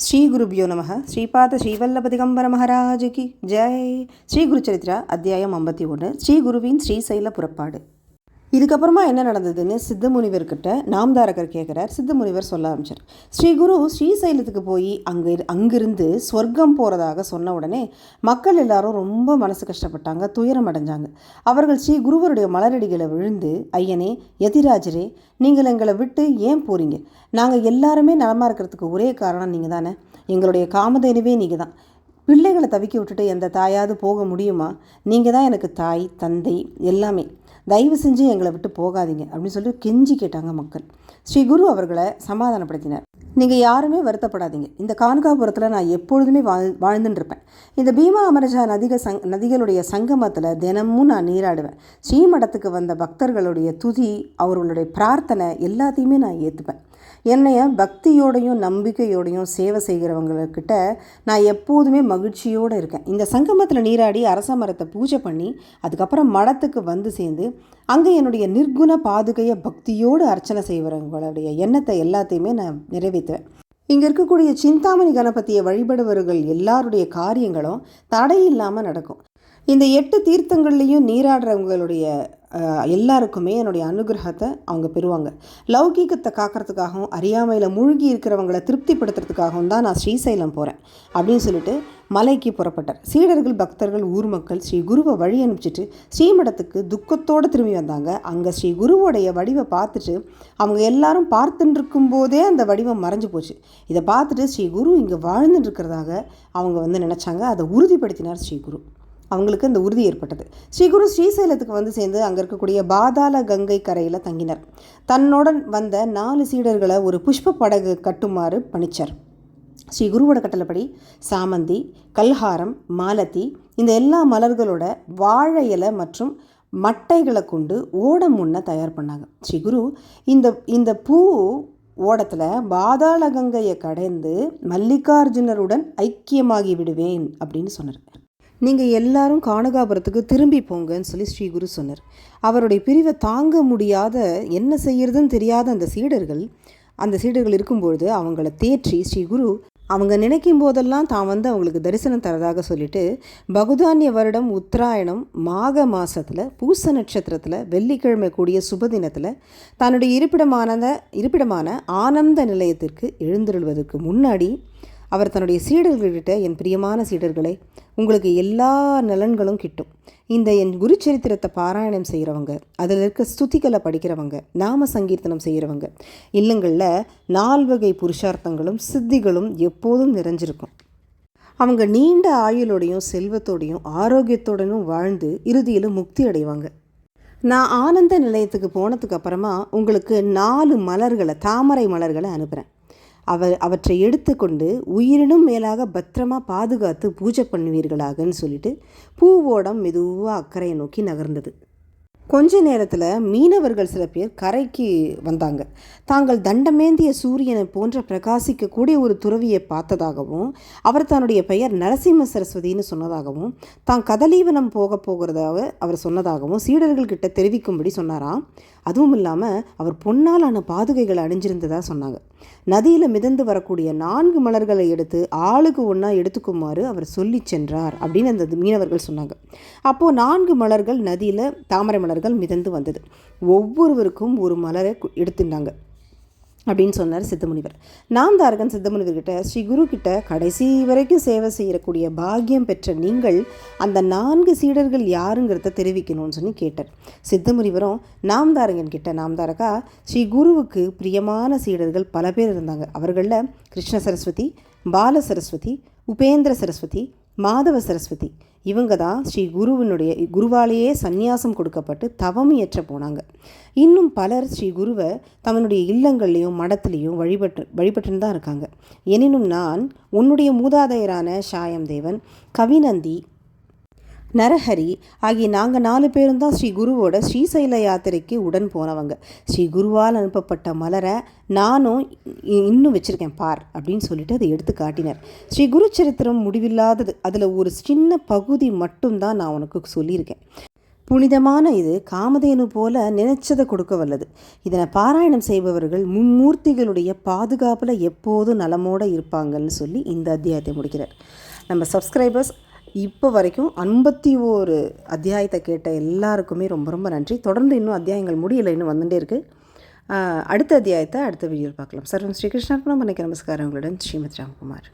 శ్రీ గురుభ్యో నమ. శ్రీపాద శ్రీవల్లభదిగంబర మహారాజుకి జై. శ్రీ గురుచరిత్ర அத்தியாயம் ஐம்பத்தி ஒன்று ஸ்ரீ குருவின் ஸ்ரீசைல புறப்பாடு இதுக்கப்புறமா என்ன நடந்ததுன்னு சித்த முனிவர்கிட்ட நாம்தாரகர் கேட்குறார் சித்த முனிவர் சொல்ல ஆரம்பிச்சார். ஸ்ரீ குரு ஸ்ரீசைலத்துக்கு போய் அங்கே அங்கிருந்து சொர்க்கம் போகிறதாக சொன்ன உடனே மக்கள் எல்லாரும் ரொம்ப மனசு கஷ்டப்பட்டாங்க துயரம் அடைஞ்சாங்க. அவர்கள் ஸ்ரீ குருவருடைய மலரடிகளை விழுந்து ஐயனே யதிராஜரே நீங்கள் எங்களை விட்டு ஏன் போகிறீங்க நாங்கள் எல்லாருமே நலமாக இருக்கிறதுக்கு ஒரே காரணம் நீங்கள் தானே எங்களுடைய காமதேனுவே நீங்கள் தான் பிள்ளைகளை தவிக்க விட்டுட்டு எந்த தாயாவது போக முடியுமா? நீங்கள் தான் எனக்கு தாய் தந்தை எல்லாமே. தயவு செஞ்சு எங்களை விட்டு போகாதீங்க அப்படின்னு சொல்லி கெஞ்சி கேட்டாங்க மக்கள். ஸ்ரீ குரு அவர்களை சமாதானப்படுத்தினார். நீங்கள் யாருமே வருத்தப்படாதீங்க. இந்த கான்காபுரத்தில் நான் எப்பொழுதுமே வாழ் வாழ்ந்துட்டு இருப்பேன் இந்த பீமா அமரஜா நதிக சங் நதிகளுடைய சங்கமத்தில் தினமும் நான் நீராடுவேன். ஸ்ரீமடத்துக்கு வந்த பக்தர்களுடைய துதி அவர்களுடைய பிரார்த்தனை எல்லாத்தையுமே நான் ஏற்றுப்பேன் என்னைய பக்தியோடையும் நம்பிக்கையோடையும் சேவை செய்கிறவங்கக்கிட்ட நான் எப்போதுமே மகிழ்ச்சியோடு இருக்கேன். இந்த சங்கமத்தில் நீராடி அரச மரத்தை பூஜை பண்ணி அதுக்கப்புறம் மடத்துக்கு வந்து சேர்ந்து அங்கே என்னுடைய நிர்குண பாதுகையை பக்தியோடு அர்ச்சனை செய்கிறவங்களுடைய எண்ணத்தை எல்லாத்தையுமே நான் நிறைவேற்றுவேன். இங்கே இருக்கக்கூடிய சிந்தாமணி கணபதியை வழிபடுபவர்கள் எல்லாருடைய காரியங்களும் தடையில்லாமல் நடக்கும். இந்த எட்டு தீர்த்தங்கள்லேயும் நீராடுறவங்களுடைய எல்லாருக்குமே என்னுடைய அனுகிரகத்தை அவங்க பெறுவாங்க. லௌகீகத்தை காக்கிறதுக்காகவும் அறியாமையில் மூழ்கி இருக்கிறவங்களை திருப்திப்படுத்துறதுக்காகவும் தான் நான் ஸ்ரீசைலம் போகிறேன் அப்படின்னு சொல்லிட்டு மலைக்கு புறப்பட்டார். சீடர்கள் பக்தர்கள் ஊர் மக்கள் ஸ்ரீ குருவை வழி அனுப்பிச்சிட்டு ஸ்ரீமடத்துக்கு துக்கத்தோடு திரும்பி வந்தாங்க. அங்கே ஸ்ரீ குருவோடைய வடிவை பார்த்துட்டு அவங்க எல்லாரும் பார்த்துட்டு இருக்கும்போதே அந்த வடிவம் மறைஞ்சு போச்சு. இதை பார்த்துட்டு ஸ்ரீ குரு இங்கே வாழ்ந்துட்டு இருக்கிறதாக அவங்க வந்து நினச்சாங்க. அதை உறுதிப்படுத்தினார் ஸ்ரீ குரு. அவங்களுக்கு அந்த உறுதி ஏற்பட்டது. ஸ்ரீகுரு ஸ்ரீசைலத்துக்கு வந்து சேர்ந்து அங்கே இருக்கக்கூடிய பாதாள கங்கை கரையில் தங்கினர். தன்னுடன் வந்த நாலு சீடர்களை ஒரு புஷ்ப படகு கட்டுமாறு பணிச்சார். ஸ்ரீ குருவோட கட்டளைப்படி சாமந்தி கல்ஹாரம் மாலத்தி இந்த எல்லா மலர்களோட வாழை இலை மற்றும் மட்டைகளை கொண்டு ஓடம் முன்ன தயார் பண்ணாங்க. ஸ்ரீ குரு இந்த இந்த பூ ஓடத்தில் பாதாள கங்கையை கடைந்து மல்லிகார்ஜுனருடன் ஐக்கியமாகி விடுவேன் அப்படின்னு சொன்னார். நீங்கள் எல்லாரும் கானகாபுரத்துக்கு திரும்பி போங்கன்னு சொல்லி ஸ்ரீ குரு சொன்னார். அவருடைய பிரிவை தாங்க முடியாத என்ன செய்யறதுன்னு தெரியாத அந்த சீடர்கள் அந்த சீடர்கள் இருக்கும்பொழுது அவங்கள தேற்றி ஸ்ரீ குரு அவங்க நினைக்கும் போதெல்லாம் தான் வந்து அவங்களுக்கு தரிசனம் தரதாக சொல்லிட்டு பகுதானிய வருடம் உத்தராயணம் மாக மாதத்தில் பூச நட்சத்திரத்தில் வெள்ளிக்கிழமை கூடிய சுப தினத்தில் தன்னுடைய இருப்பிடமான இருப்பிடமான ஆனந்த நிலையத்திற்கு எழுந்திருள்வதற்கு முன்னாடி அவர் தன்னுடைய சீடர்கள்கிட்ட என் பிரியமான சீடர்களே உங்களுக்கு எல்லா நலன்களும் கிட்டும். இந்த என் குரு சரித்திரத்தை பாராயணம் செய்கிறவங்க அதில் இருக்க ஸ்துதிகளை படிக்கிறவங்க நாம சங்கீர்த்தனம் செய்கிறவங்க இல்லங்களில் நால்வகை புருஷார்த்தங்களும் சித்திகளும் எப்போதும் நிறைஞ்சிருக்கும். அவங்க நீண்ட ஆயுளோடையும் செல்வத்தோடையும் ஆரோக்கியத்தோடனும் வாழ்ந்து இறுதியில் முக்தி அடைவாங்க. நான் ஆனந்த நிலையத்துக்கு போனதுக்கு அப்புறமா உங்களுக்கு நாலு மலர்களை தாமரை மலர்களை அனுப்புகிறேன் அவர் அவற்றை எடுத்துக்கொண்டு உயிரினும் மேலாக பத்திரமா பாதுகாத்து பூஜை பண்ணுவீர்களாகன்னு சொல்லிட்டு பூவோடம் மெதுவாக அக்கறையை நோக்கி நகர்ந்தது. கொஞ்ச நேரத்தில் மீனவர்கள் சில பேர் கரைக்கு வந்தாங்க. தாங்கள் தண்டமேந்திய சூரியனை போன்ற பிரகாசிக்கக்கூடிய ஒரு துறவியை பார்த்ததாகவும் அவர் தன்னுடைய பெயர் நரசிம்ம சரஸ்வதினு சொன்னதாகவும் தான் கதலீவனம் போக போகிறதாக அவர் சொன்னதாகவும் சீடர்கள்கிட்ட தெரிவிக்கும்படி சொன்னாராம். அதுவும் இல்லாமல் அவர் பொன்னாலான பாதுகைகளை அணிஞ்சிருந்ததாக சொன்னாங்க. நதியில் மிதந்து வரக்கூடிய நான்கு மலர்களை எடுத்து ஆளுக்கு ஒன்றா எடுத்துக்குமாறு அவர் சொல்லி சென்றார் அப்படின்னு அந்த மீனவர்கள் சொன்னாங்க. அப்போது நான்கு மலர்கள் நதியில் தாமரை மலர்கள் மிதந்து வந்தது. ஒவ்வொருவருக்கும் ஒரு மலரை எடுத்துட்டாங்க. அப்படின்னு சொன்னார் சித்தமுனிவர். நாம்தாரகன் சித்தமுனிவர்கிட்ட ஸ்ரீ குரு கிட்ட கடைசி வரைக்கும் சேவை செய்யக்கூடிய பாக்கியம் பெற்ற நீங்கள் அந்த நான்கு சீடர்கள் யாருங்கிறத தெரிவிக்கணும்னு சொல்லி கேட்டார். சித்தமுனிவரும் நாம் நாம்தாரகன் கிட்ட நாம்தாரகா ஸ்ரீ குருவுக்கு பிரியமான சீடர்கள் பல பேர் இருந்தாங்க. அவர்களில் கிருஷ்ண சரஸ்வதி பால சரஸ்வதி உபேந்திர சரஸ்வதி மாதவ சரஸ்வதி. இவங்க தான் ஸ்ரீ குருவினுடைய குருவாலேயே சந்நியாசம் கொடுக்கப்பட்டு தவம் ஏற்ற போனாங்க. இன்னும் பலர் ஸ்ரீ குருவை தமனுடைய இல்லங்கள்லேயும் மடத்துலேயும் வழிபட்டு வழிபட்டுன்னு தான் இருக்காங்க. எனினும் நான் உன்னுடைய மூதாதையரான ஷாயம் தேவன் கவிநந்தி நரஹரி ஆகிய நாங்கள் நாலு பேரும் தான் ஸ்ரீ குருவோட ஸ்ரீசைல யாத்திரைக்கு உடன் போனவங்க. ஸ்ரீ குருவால் அனுப்பப்பட்ட மலரை நானும் இன்னும் வச்சுருக்கேன் பார் அப்படின்னு சொல்லிட்டு அதை எடுத்து காட்டினார். ஸ்ரீ குரு சரித்திரம் முடிவில்லாதது அதில் ஒரு சின்ன பகுதி மட்டும்தான் நான் உனக்கு சொல்லியிருக்கேன். புனிதமான இது காமதேனு போல நினைச்சதை கொடுக்க வல்லது. இதனை பாராயணம் செய்பவர்கள் மும்மூர்த்திகளுடைய பாதுகாப்பில் எப்போதும் நலமோடு இருப்பாங்கன்னு சொல்லி இந்த அத்தியாயத்தை முடிக்கிறார். நம்ம சப்ஸ்கிரைபர்ஸ் இப்போ வரைக்கும் ஐம்பத்தி ஓரு அத்தியாயத்தை கேட்ட எல்லாருக்குமே ரொம்ப ரொம்ப நன்றி. தொடர்ந்து இன்னும் அத்தியாயங்கள் முடியலை இன்னும் வந்துட்டே இருக்குது அடுத்த அத்தியாயத்தை அடுத்த வீடியோவில் பார்க்கலாம். சர்வம் ஸ்ரீகிருஷ்ணார்ப்பணம் பண்ணிக்க நமஸ்காரம். உங்களுடன் ஸ்ரீமத் ராம்குமார்.